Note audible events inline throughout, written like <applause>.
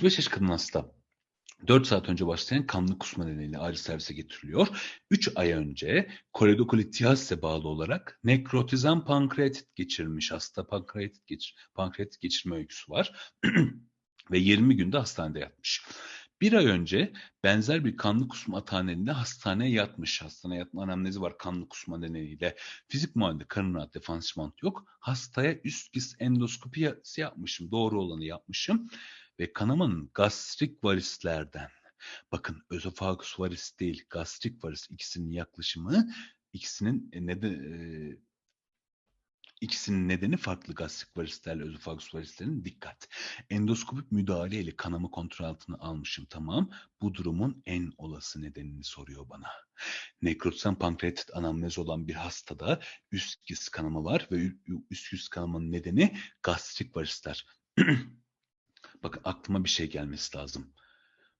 35 yaş kadın hasta 4 saat önce başlayan kanlı kusma nedeniyle acil servise getiriliyor. 3 ay önce koledokolityase bağlı olarak nekrotizan pankreatit geçirmiş hasta pankreatit, geçir, pankreatit geçirme öyküsü var. <clears throat> Ve 20 günde hastanede yatmış. Bir ay önce benzer bir kanlı kusma atağı nedeniyle hastaneye yatmış. Hastaneye yatma anamnezi var kanlı kusma nedeniyle. Fizik muayene karın rahat defansman yok. Hastaya üst gis endoskopisi yapmışım. Doğru olanı yapmışım. Ve kanamanın gastrik varislerden bakın özofagus varis değil gastrik varis ikisinin yaklaşımı ikisinin neden e, İkisinin nedeni farklı gastrik varislerle özofagus varislerinin dikkat. Endoskopik müdahale ile kanama kontrol altına almışım tamam. Bu durumun en olası nedenini soruyor bana. Nekrotizan pankreatit anamnez olan bir hastada üst giz kanama var ve üst giz kanamanın nedeni gastrik varisler. <clears throat> Bakın aklıma bir şey gelmesi lazım.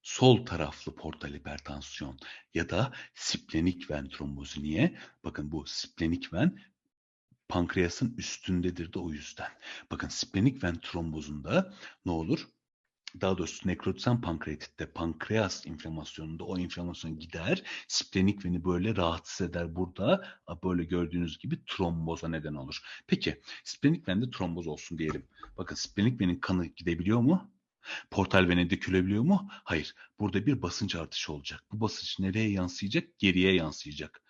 Sol taraflı portal hipertansiyon ya da splenik ven trombozu niye? Bakın bu splenik ven pankreasın üstündedir de o yüzden. Bakın splenik ven trombozunda ne olur? Daha doğrusu nekrotizen pankreatitte pankreas inflamasyonunda o inflamasyon gider. Splenik veni böyle rahatsız eder. Burada böyle gördüğünüz gibi tromboza neden olur. Peki splenik vende tromboz olsun diyelim. Bakın splenik venin kanı gidebiliyor mu? Portal vene dökülebiliyor mu? Hayır. Burada bir basınç artışı olacak. Bu basınç nereye yansıyacak? Geriye yansıyacak.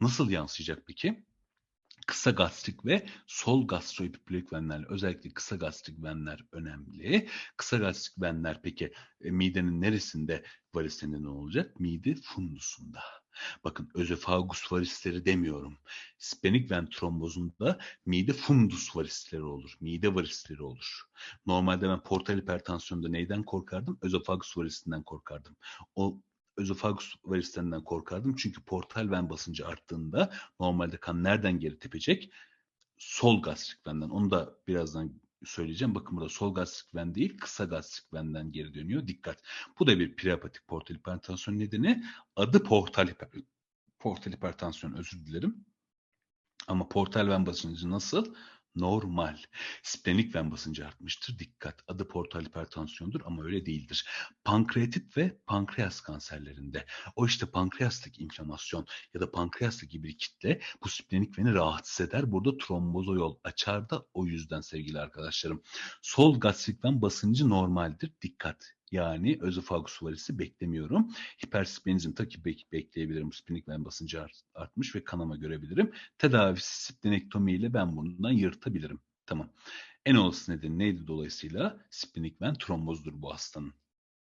Nasıl yansıyacak peki? Kısa gastrik ve sol gastroepiplek venlerle özellikle kısa gastrik venler önemli. Kısa gastrik venler peki e, midenin neresinde varis ne olacak? Mide fundusunda. Bakın özofagus varisleri demiyorum. Spenik ven trombozunda mide fundus varisleri olur. Mide varisleri olur. Normalde ben portal hipertansiyonda neyden korkardım? Özofagus varisinden korkardım. O özofagus varislerinden korkardım. Çünkü portal ven basıncı arttığında normalde kan nereden geri tepecek? Sol gastrik venden. Onu da birazdan söyleyeceğim. Bakın burada sol gastrik ven değil, kısa gastrik venden geri dönüyor. Dikkat. Bu da bir preapatik portal hipertansiyon nedeni. Adı portal hiper portal hipertansiyon özür dilerim. Ama portal ven basıncı nasıl? Normal. Splenik ven basıncı artmıştır. Dikkat. Adı portal hipertansiyondur ama öyle değildir. Pankreatit ve pankreas kanserlerinde o işte pankreastaki inflamasyon ya da pankreastaki bir kitle bu splenik veni rahatsız eder. Burada trombozo yol açar da o yüzden sevgili arkadaşlarım. Sol gastrik ven basıncı normaldir. Dikkat. Yani özofagus varisi beklemiyorum. Hipersplenizm takip bek bekleyebilirim. Splenik ven basıncı artmış ve kanama görebilirim. Tedavisi splenektomi ile ben bundan yırtabilirim. Tamam. En olası nedeni neydi dolayısıyla? Splenik ven trombozdur bu hastanın.